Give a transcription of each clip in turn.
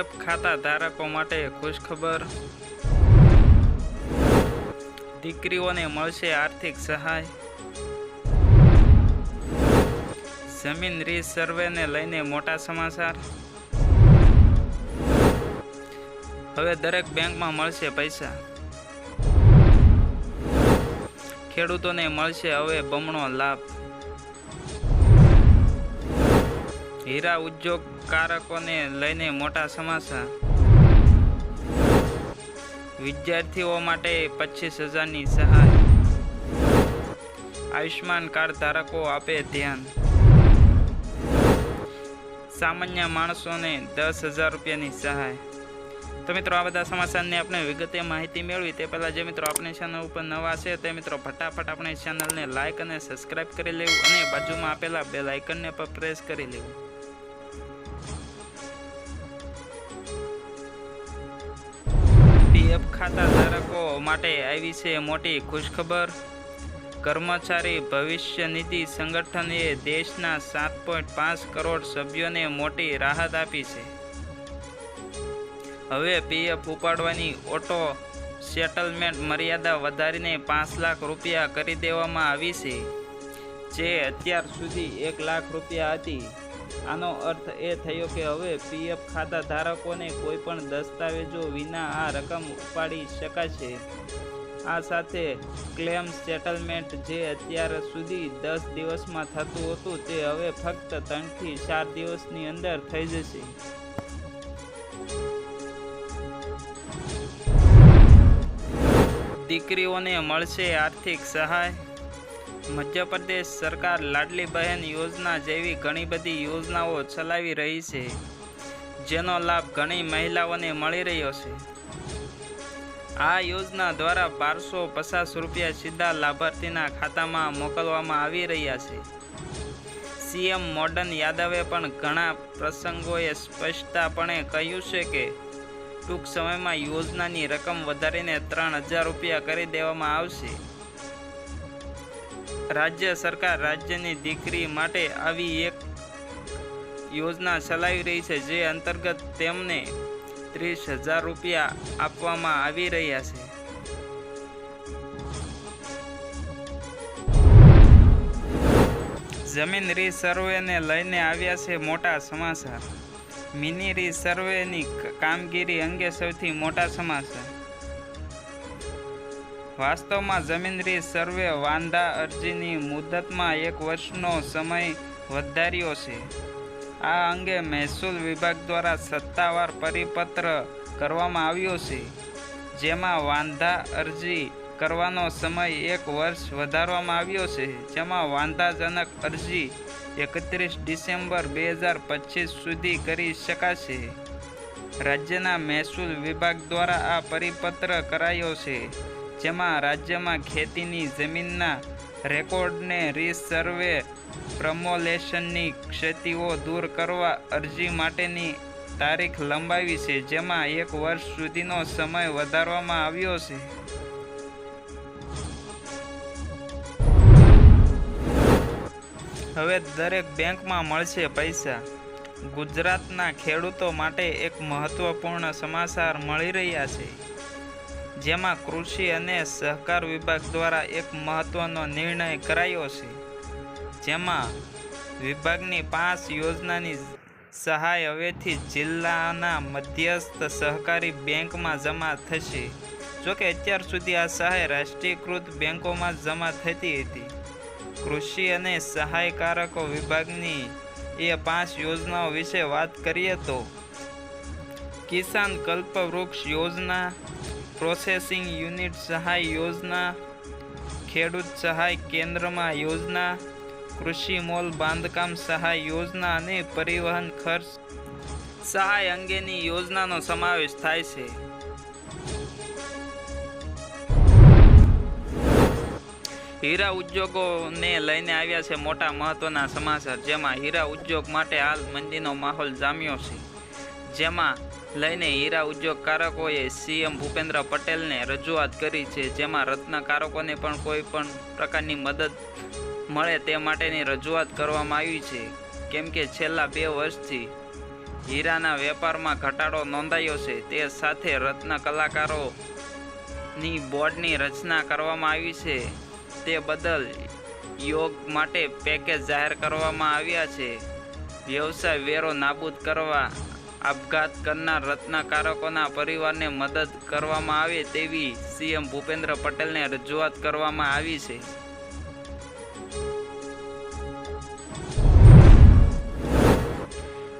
PF ખાતા ધારકો માટે ખુશખબર. દીકરીઓને મળશે આર્થિક સહાય. જમીન રીસર્વેને લઈને મોટા સમાચાર. હવે દરેક બેંકમાં મળશે પૈસા. ખેડૂતોને મળશે હવે બમણો લાભ. હીરા ઉદ્યોગકારકોને લઈને મોટા સમાચાર. વિદ્યાર્થીઓ માટે પચીસ હજારની સહાય. આયુષ્માન કાર્ડ ધારકો આપે ધ્યાન. સામાન્ય માણસોને દસ હજાર રૂપિયાની સહાય. તો મિત્રો, આ બધા સમાચારની આપણે વિગતે માહિતી મેળવી. તે પહેલાં જે મિત્રો આપણી ચેનલ ઉપર નવા છે, તે મિત્રો ફટાફટ આપણે ચેનલને લાઇક અને સબસ્ક્રાઇબ કરી લેવું અને બાજુમાં આપેલા બે લાઇકનને પર પ્રેસ કરી લેવું. પીએફ ખાતા ધારકો માટે આવી છે મોટી ખુશખબર. કર્મચારી ભવિષ્ય નિધિ સંગઠને દેશના સાત પોઈન્ટ પાંચ કરોડ સભ્યોને મોટી રાહત આપી છે. હવે પીએફ ઉપાડવાની ઓટો સેટલમેન્ટ મર્યાદા વધારીને પાંચ લાખ રૂપિયા કરી દેવામાં આવી છે. જે અત્યાર સુધી એક લાખ રૂપિયા હતી. આનો અર્થ એ થયો કે હવે પીએફ ખાતા ધારકોને કોઈ પણ દસ્તાવેજો વિના આ રકમ ઉપાડી શકાશે. આ સાથે ક્લેમ સેટલમેન્ટ જે અત્યાર સુધી દસ દિવસમાં થતું હતું તે હવે ફક્ત ત્રણથી ચાર દિવસની અંદર થઈ જશે. દીકરીઓને મળશે આર્થિક સહાય મધ્યપ્રદેશ સરકાર લાડલી બહેન યોજના જેવી ઘણી બધી યોજનાઓ ચલાવી રહી છે, જેનો લાભ ઘણી મહિલાઓને મળી રહ્યો છે. આ યોજના દ્વારા બારસો પચાસ રૂપિયા સીધા લાભાર્થીના ખાતામાં મોકલવામાં આવી રહ્યા છે. સીએમ મોડન યાદવે પણ ઘણા પ્રસંગોએ સ્પષ્ટપણે કહ્યું છે કે, ટૂંક સમયમાં યોજનાની રકમ વધારીને ત્રણ હજાર રૂપિયા કરી દેવામાં આવશે. રાજ્ય સરકાર રાજ્યની દીકરી માટે આવી એક યોજના ચલાવી રહી છે, જે અંતર્ગત તેમને ત્રીસ હજાર રૂપિયા આપવામાં આવી રહ્યા છે. જમીન રીસર્વેને લઈને આવ્યા છે મોટા સમાચાર. મિની રીસર્વેની કામગીરી અંગે સૌથી મોટા સમાચાર. વાસ્તવમાં જમીનરી સર્વે વાંધા અરજીની મુદતમાં એક વર્ષનો સમય વધાર્યો છે. આ અંગે મહેસૂલ વિભાગ દ્વારા સત્તાવાર પરિપત્ર કરવામાં આવ્યો છે. જેમાં વાંધા અરજી કરવાનો સમય એક વર્ષ વધારવામાં આવ્યો છે. જેમાં વાંધાજનક અરજી એકત્રીસ ડિસેમ્બર બે હજાર પચીસ સુધી કરી શકાશે. રાજ્યના મહેસૂલ વિભાગ દ્વારા આ પરિપત્ર કરાયો છે. જેમાં રાજ્યમાં ખેતીની જમીનના રેકોર્ડને રીસર્વે પ્રમોલેશનની ક્ષતિઓ દૂર કરવા અરજી માટેની તારીખ લંબાવી છે, જેમાં એક વર્ષ સુધીનો સમય વધારવામાં આવ્યો છે. હવે દરેક બેંકમાં મળશે પૈસા. ગુજરાતના ખેડૂતો માટે એક મહત્વપૂર્ણ સમાચાર મળી રહ્યા છે. જેમાં કૃષિ અને સહકાર વિભાગ દ્વારા એક મહત્વનો નિર્ણય કરાયો છે. જેમાં વિભાગની પાંચ યોજનાની સહાય હવેથી જિલ્લાના મધ્યસ્થ સહકારી બેંકમાં જમા થશે. જોકે અત્યાર સુધી આ સહાય રાષ્ટ્રીયકૃત બેંકોમાં જમા થતી હતી. કૃષિ અને સહાયકારકો વિભાગની એ પાંચ યોજનાઓ વિશે વાત કરીએ તો કિસાન કલ્પ વૃક્ષ યોજના પ્રોસેસિંગ યુનિટ સહાય યોજના, ખેડૂત સહાય કેન્દ્રમાં યોજના, કૃષિ મોલ બાંધકામ સહાય યોજના અને પરિવહન ખર્ચ સહાય અંગેની યોજનાનો સમાવેશ થાય છે. હીરા ઉદ્યોગોને લઈને આવ્યા છે મોટા મહત્વના સમાચાર, જેમાં હીરા ઉદ્યોગ માટે હાલ મંદીનો માહોલ જામ્યો છે. જેમાં લઈને હીરા ઉદ્યોગકારકોએ સીએમ ભૂપેન્દ્ર પટેલને રજૂઆત કરી છે, જેમાં રત્નકારકોને પણ કોઈ પણ પ્રકારની મદદ મળે તે માટેની રજૂઆત કરવામાં આવી છે. કેમ કે છેલ્લા બે વર્ષથી હીરાના વેપારમાં ઘટાડો નોંધાયો છે, તે સાથે રત્ન કલાકારોની બોર્ડની રચના કરવામાં આવી છે. તે બદલ યોગ માટે પેકેજ જાહેર કરવામાં આવ્યા છે. વ્યવસાય વેરો નાબૂદ કરવા આપઘાત કરનાર રત્નકારકોના પરિવારને મદદ કરવામાં આવે તેવી સીએમ ભૂપેન્દ્ર પટેલને રજૂઆત કરવામાં આવી છે.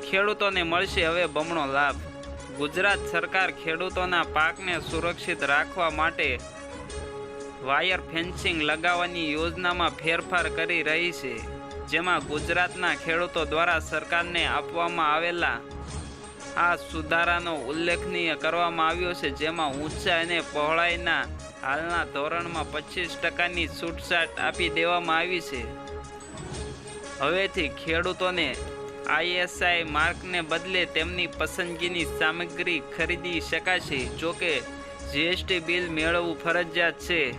ખેડૂતોને મળશે હવે બમણો લાભ. ગુજરાત સરકાર ખેડૂતોના પાકને સુરક્ષિત રાખવા માટે વાયર ફેન્સિંગ લગાવવાની યોજનામાં ફેરફાર કરી રહી છે, જેમાં ગુજરાતના ખેડૂતો દ્વારા સરકારને આપવામાં આવેલા આ સુધારાનો ઉલ્લેખનીય કરવામાં આવ્યો છે, જેમાં ઊંચાઈ અને પહોળાઈના હાલના ધોરણમાં પચીસ ટકાની છૂટછાટ આપી દેવામાં આવી છે. હવેથી ખેડૂતોને આઈએસઆઈ માર્કને બદલે તેમની પસંદગીની સામગ્રી ખરીદી શકાશે, જોકે જીએસટી બિલ મેળવવું ફરજિયાત છે.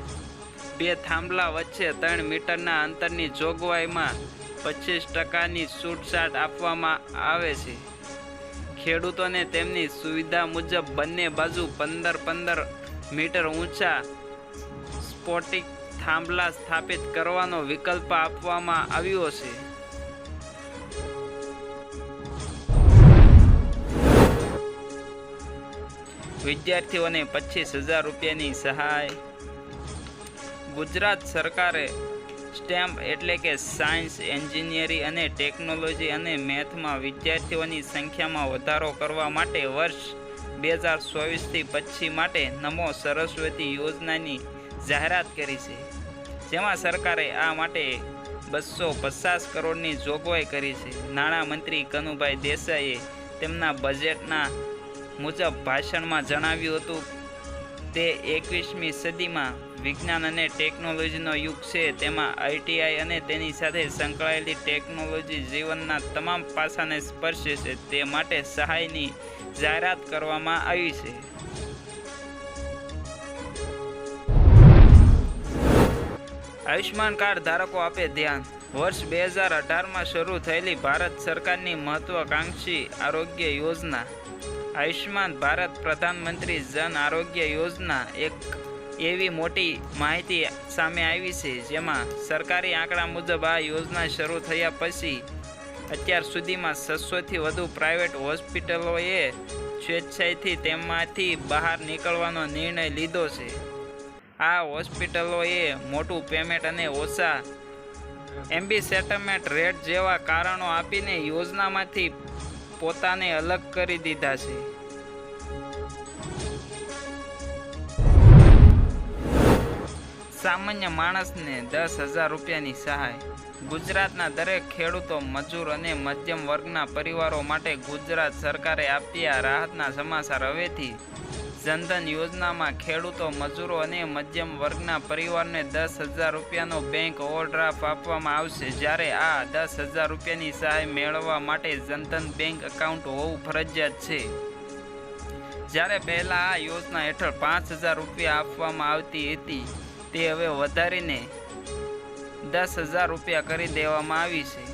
બે થાંભલા વચ્ચે ત્રણ મીટરના અંતરની જોગવાઈમાં પચીસ ટકાની છૂટછાટ આપવામાં આવે છે. ખેડૂતોને તેમની સુવિધા મુજબ બંને બાજુ પંદર પંદર મીટર ઊંચા સ્પોટિક થાંભલા સ્થાપિત કરવાનો વિકલ્પ આપવામાં આવ્યો છે. વિદ્યાર્થીઓને પચીસ હજાર રૂપિયાની સહાય. ગુજરાત સરકારે સ્ટેમ્પ એટલે કે સાયન્સ એન્જિનિયરિંગ અને ટેકનોલોજી અને મેથમાં વિદ્યાર્થીઓની સંખ્યામાં વધારો કરવા માટે વર્ષ બે હજાર ચોવીસથી પચીસ માટે નમો સરસ્વતી યોજનાની જાહેરાત કરી છે. જેમાં સરકારે આ માટે બસો પચાસ કરોડની જોગવાઈ કરી છે. નાણામંત્રી કનુભાઈ દેસાઈએ તેમના બજેટના મુજબ ભાષણમાં જણાવ્યું હતું તે એકવીસમી સદીમાં વિજ્ઞાન અને ટેકનોલોજીનો યુગ છે. તેમાં આઈટીઆઈ અને તેની સાથે સંકળાયેલી ટેકનોલોજી જીવનના તમામ પાસાને સ્પર્શે છે. તે માટે સહાયની જાહેરાત કરવામાં આવી છે. આયુષ્માન કાર્ડ ધારકો આપે ધ્યાન. વર્ષ બે હજાર અઢારમાં શરૂ થયેલી ભારત સરકારની મહત્વાકાંક્ષી આરોગ્ય યોજના. આયુષ્માન ભારત પ્રધાનમંત્રી જન આરોગ્ય યોજના એક એવી મોટી માહિતી સામે આવી છે, જેમાં સરકારી આંકડા મુજબ આ યોજના શરૂ થયા પછી અત્યાર સુધીમાં છસોથી વધુ પ્રાઇવેટ હોસ્પિટલોએ સ્વેચ્છાએથી તેમાંથી બહાર નીકળવાનો નિર્ણય લીધો છે. આ હોસ્પિટલોએ મોટું પેમેન્ટ અને ઓછા એમ્બી સેટલમેન્ટ રેટ જેવા કારણો આપીને યોજનામાંથી પોતાને અલગ કરી દીધા છે. સામાન્ય માણસને દસ હજાર રૂપિયાની સહાય. ગુજરાતના દરેક ખેડૂતો, મજૂર અને મધ્યમ વર્ગના પરિવારો માટે ગુજરાત સરકારે આપ્યા રાહતના સમાચાર હવેથી જનધન યોજનામાં ખેડૂતો, મજૂરો અને મધ્યમ વર્ગના પરિવારને દસ હજાર રૂપિયાનો બેંક ઓવરડ્રાફ્ટ આપવામાં આવશે. જ્યારે આ દસ હજાર રૂપિયાની સહાય મેળવવા માટે જનધન બેંક એકાઉન્ટ હોવું ફરજિયાત છે. જ્યારે પહેલાં આ યોજના હેઠળ પાંચ હજાર રૂપિયા આપવામાં આવતી હતી, તે હવે વધારીને દસ હજાર રૂપિયા કરી દેવામાં આવી છે.